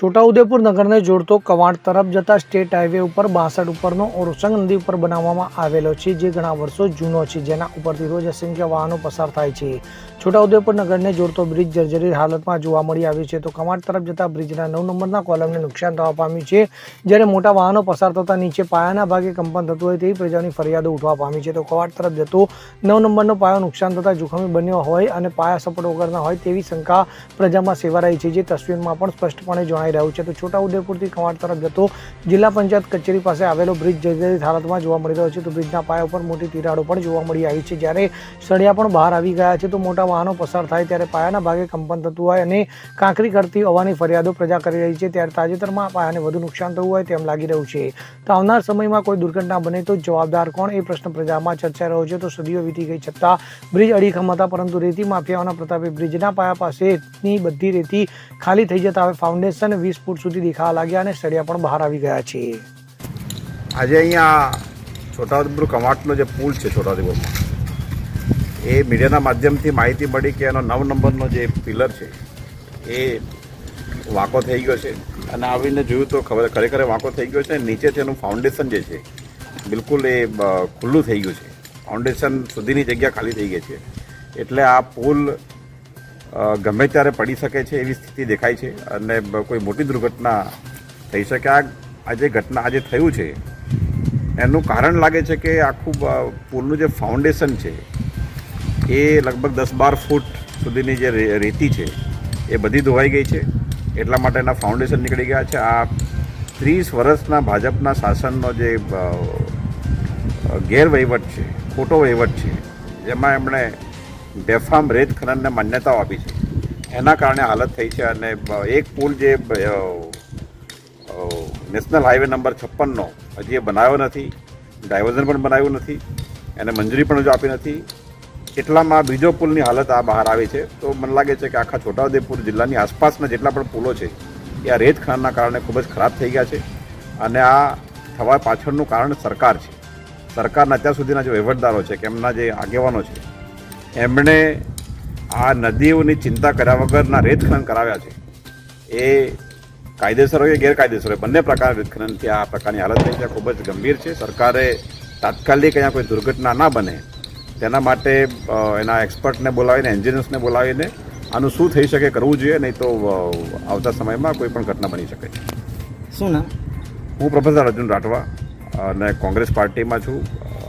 છોટાઉદેપુર નગરને જોડતો કવાંટ તરફ જતા સ્ટેટ હાઈવે ઉપર બાસઠ ઉપરનો ઓરસંગ નદી ઉપર બનાવવામાં આવેલો છે, જે ઘણા વર્ષો જૂનો છે, જેના ઉપરથી રોજ અસંખ્ય વાહનો પસાર થાય છે. છોટાઉદેપુર નગરને જોડતો બ્રિજ જર્જરી હાલતમાં જોવા મળી આવ્યો છે, તો કવાંટ તરફ જતા બ્રિજના નવ નંબરના કોલમને નુકસાન થવા પામ્યું છે. જ્યારે મોટા વાહનો પસાર થતા નીચે પાયાના ભાગે કંપન થતું હોય તેવી પ્રજાની ફરિયાદો ઉઠવા પામી છે, તો કવાંટ તરફ જતો નવ નંબરનો પાયો નુકસાન થતા જોખમી બન્યો હોય અને પાયા સપોર્ટ વગરના હોય તેવી શંકા પ્રજામાં સેવાઈ રહી છે, જે તસવીરમાં પણ સ્પષ્ટપણે જણાઈ રહ્યું છે. તો છોટાઉદેપુરથી કવાંટ તરફ જતો જિલ્લા પંચાયત કચેરી પાસે આવેલો બ્રિજ જર્જરિત હાલતમાં જોવા મળી રહ્યો છે. તો બ્રિજના પાયા ઉપર મોટી તિરાડો પણ જોવા મળી આવી છે. જ્યારે સળિયા પણ બહાર આવી ગયા છે, તો મોટા વાહનો પસાર થાય ત્યારે પાયાના ભાગે કંપન થતું હોય અને કાંકરી કરતી હોવાની ફરિયાદો પ્રજા કરી રહી છે. ત્યારે તાજેતરમાં પાયાને વધુ નુકસાન થયું હોય તેમ લાગી રહ્યું છે. તો આવનાર સમયમાં કોઈ દુર્ઘટના બને તો જવાબદાર કોણ? એ પ્રશ્ન પ્રજામાં ચર્ચાઈ રહ્યો છે. તો સદીઓ વીતી ગઈ છતાં બ્રિજ અડીખમ હતા પરંતુ રેતી માફિયાઓના પ્રતાપે બ્રિજના પાયા પાસેની બધી રેતી ખાલી થઈ જતા હવે ફાઉન્ડેશન વીસ ફૂટ સુધી દેખાવા લાગ્યા અને સળિયા પણ બહાર આવી ગયા છે. આજે અહીંયા છોટાઉદેપુર કવાંટનો જે પુલ છે છોટાઉદેપુરમાં, એ મીડિયાના માધ્યમથી માહિતી મળી કે એનો નવ નંબરનો જે પિલર છે, એ વાંકો થઈ ગયો છે. અને આવીને જોયું તો ખબર, ખરેખર વાંકો થઈ ગયો છે નીચેથી એનું ફાઉન્ડેશન જે છે, બિલકુલ એ ખુલ્લું થઈ ગયું છે. ફાઉન્ડેશન સુધીની જગ્યા ખાલી થઈ ગઈ છે. એટલે આ પુલ ગમે ત્યારે પડી શકે છે એવી સ્થિતિ દેખાય છે અને કોઈ મોટી દુર્ઘટના થઈ શકે. આ આ જે ઘટના આજે થયું છે. એનું કારણ લાગે છે કે આખું પુલનું જે ફાઉન્ડેશન છે, એ લગભગ દસ બાર ફૂટ સુધીની જે રેતી છે, એ બધી ધોવાઈ ગઈ છે. એટલા માટે એના ફાઉન્ડેશન નીકળી ગયા છે. આ ત્રીસ વર્ષના ભાજપના શાસનનો જે ગેરવહીવટ છે, ખોટો વહીવટ છે, જેમાં એમણે બેફામ રેત ખનનને માન્યતાઓ આપી છે. એના કારણે હાલત થઈ છે અને એક પુલ જે નેશનલ હાઈવે નંબર છપ્પનનો હજી એ બનાવ્યો નથી, ડાયવર્ઝન પણ બનાવ્યું નથી, એને મંજૂરી પણ હજુ આપી નથી. એટલામાં બીજો પુલની હાલત આ બહાર આવી છે. તો મને લાગે છે કે આખા છોટાઉદેપુર જિલ્લાની આસપાસના જેટલા પણ પુલો છે, એ આ રેત ખનનના કારણે ખૂબ જ ખરાબ થઈ ગયા છે અને આ થવા પાછળનું કારણ સરકાર છે. સરકારના અત્યાર સુધીના જે વહીવટદારો છે, કે એમના જે આગેવાનો છે એમણે આ નદીઓની ચિંતા કર્યા વગરના રેત ખનન કરાવ્યા છે. એ કાયદેસર હોય કે ગેરકાયદેસર હોય બંને પ્રકારના રેત ખનનથી આ પ્રકારની હાલત થઈ છે. ખૂબ જ ગંભીર છે. સરકારે તાત્કાલિક અહીંયા કોઈ દુર્ઘટના ના બને તેના માટે એના એક્સપર્ટને બોલાવીને એન્જિનિયર્સને બોલાવીને આનું શું થઈ શકે કરવું જોઈએ નહીં તો આવતા સમયમાં કોઈ પણ ઘટના બની શકે. શું નામ? હું પ્રોફેસર અર્જુન રાઠવા અને કોંગ્રેસ પાર્ટીમાં છું.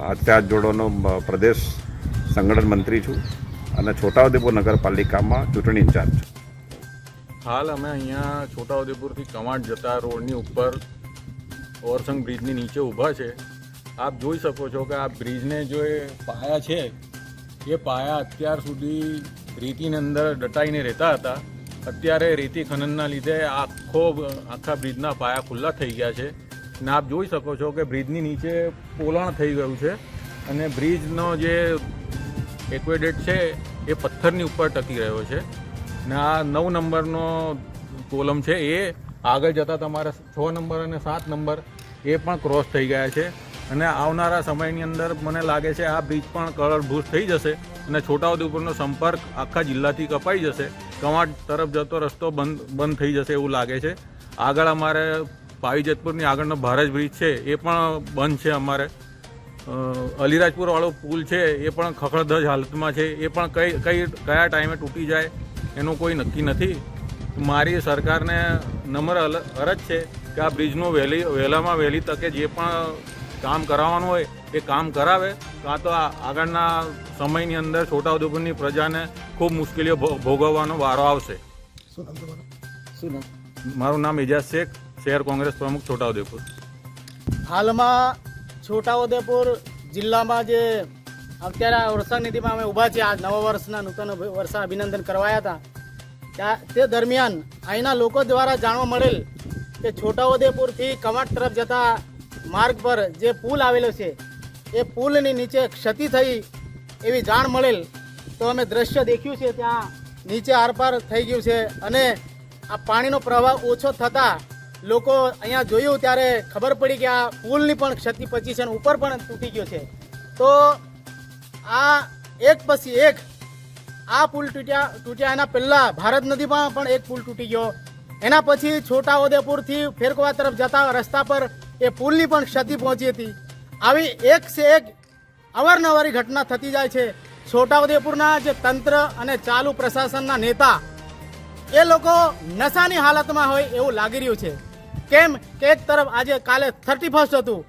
અત્યાર જોડોનો પ્રદેશ સંગઠન મંત્રી છું અને છોટાઉદેપુર નગરપાલિકામાં ચૂંટણી ઇન્ચાર્જ છું. હાલ અમે અહીંયા છોટાઉદેપુરથી કમાડ જતા રોડની ઉપર ઓરસંગ બ્રિજની નીચે ઊભા છે. આપ જોઈ શકો છો કે આ બ્રિજને જો પાયા છે, એ પાયા અત્યાર સુધી રેતીની અંદર દટાઈને રહેતા હતા. અત્યારે રેતી ખનનના લીધે આખો આખા બ્રિજના પાયા ખુલ્લા થઈ ગયા છે. અને આપ જોઈ શકો છો કે બ્રિજની નીચે પોલાણ થઈ ગયું છે અને બ્રિજનો જે એક્વેડેટ છે, એ પથ્થરની ઉપર ટકી રહ્યો છે. ને આ નવ નંબરનો કોલમ છે, એ આગળ જતાં તમારા છ નંબર અને સાત નંબર એ પણ ક્રોસ થઈ ગયા છે. અને આવનારા સમયની અંદર મને લાગે છે, આ બ્રિજ પણ કળરભૂષ થઈ જશે અને છોટાઉદેપુરનો સંપર્ક આખા જિલ્લાથી કપાઈ જશે. કવાંટ તરફ જતો રસ્તો બંધ બંધ થઈ જશે એવું લાગે છે. આગળ અમારે પાવીજતપુરની આગળનો ભારત બ્રિજ છે, એ પણ બંધ છે અમારે. અ, અલીરાજપુર વાળો પુલ છે એ પણ ખખડધજ હાલતમાં છે. એ પણ કઈ કઈ કયા ટાઈમે તૂટી જાય એનું કોઈ નક્કી નથી. મારી સરકારને નમ્ર અલ- અરજ છે કે આ બ્રિજનું વહેલી વહેલામાં વહેલી તકે જે પણ કામ કરાવવાનું હોય એ કામ કરાવે. કાં તો આગળના સમયની અંદર છોટાઉદેપુરની પ્રજાને ખૂબ મુશ્કેલીઓ ભોગવવાનો વારો આવશે. મારું નામ એજાજ શેખ શહેર કોંગ્રેસ પ્રમુખ છોટાઉદેપુર. હાલમાં છોટાઉદેપુર જિલ્લામાં જે અત્યારે વરસાદ વર્ષાનિધિમાં અમે ઊભા છીએ. આ નવા વર્ષના નૂતન વર્ષા અભિનંદન કરવાયા હતા. તે દરમિયાન અહીંના લોકો દ્વારા જાણવા મળેલ કે છોટાઉદેપુરથી કમાટ તરફ જતા માર્ગ પર જે પુલ આવેલો છે, એ પુલની નીચે ક્ષતિ થઈ એવી જાણ મળેલ તો અમે દ્રશ્ય દેખ્યું છે. ત્યાં નીચે આરપાર થઈ ગયું છે અને આ પાણીનો પ્રવાહ ઓછો થતાં લોકો અહીંયા જોયું ત્યારે ખબર પડી કે આ પુલની પણ ક્ષતિ પચી છે અને ઉપર પણ તૂટી ગયો છે. તો આ એક પછી એક આ પુલ તૂટ્યા તૂટ્યા એના પહેલાં ભારત નદીમાં પણ એક પુલ તૂટી ગયો. એના પછી છોટાઉદેપુરથી ફેરકવા તરફ જતા રસ્તા પર એ પુલની પણ ક્ષતિ પહોંચી હતી. આવી એક સે એક અવારનવારી ઘટના થતી જાય છે. છોટાઉદેપુરના જે તંત્ર અને ચાલુ પ્રશાસનના નેતા એ લોકો નશાની હાલતમાં હોય એવું લાગી રહ્યું છે. કેમ કે એક તરફ આજે કાલે થર્ટી ફર્સ્ટ હતું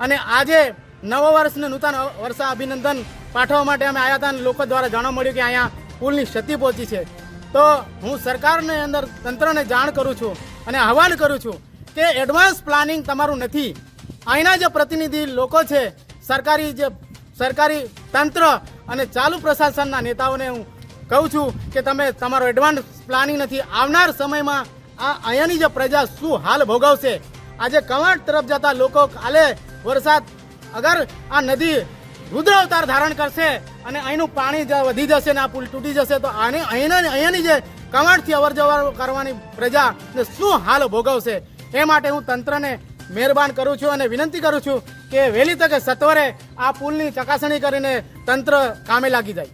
અને આજે નવા વર્ષને નૂતન વર્ષા અભિનંદન પાઠવવા માટે અમે આવ્યા હતા અને લોકો દ્વારા જાણવા મળ્યું કે અહીંયા પુલની ક્ષતિ પહોંચી છે. તો હું સરકારને અંદર તંત્રને જાણ કરું છું અને આહવાન કરું છું કે એડવાન્સ પ્લાનિંગ તમારું નથી. અહીંના જે પ્રતિનિધિ લોકો છે, સરકારી જે સરકારી તંત્ર અને ચાલુ પ્રશાસનના નેતાઓને હું કહું છું કે તમે તમારો એડવાન્સ પ્લાનિંગ નથી. આવનાર સમયમાં આ અહીંયાની જે પ્રજા શું હાલ ભોગવશે? આજે કવાંટ તરફ જતા લોકો કાલે વરસાદ અગર આ નદી રુદ્ર અવતાર ધારણ કરશે અને અહીંનું પાણી વધી જશે ને આ પુલ તૂટી જશે તો આને અહીંના અહીંયાની જે કવાંટથી અવર જવર કરવાની પ્રજાને શું હાલ ભોગવશે? એ માટે હું તંત્રને મહેરબાન કરું છું અને વિનંતી કરું છું કે વહેલી તકે સત્વરે આ પુલની ચકાસણી કરીને તંત્ર કામે લાગી જાય.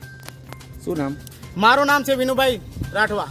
શું નામ? મારું નામ છે વિનુભાઈ રાઠવા.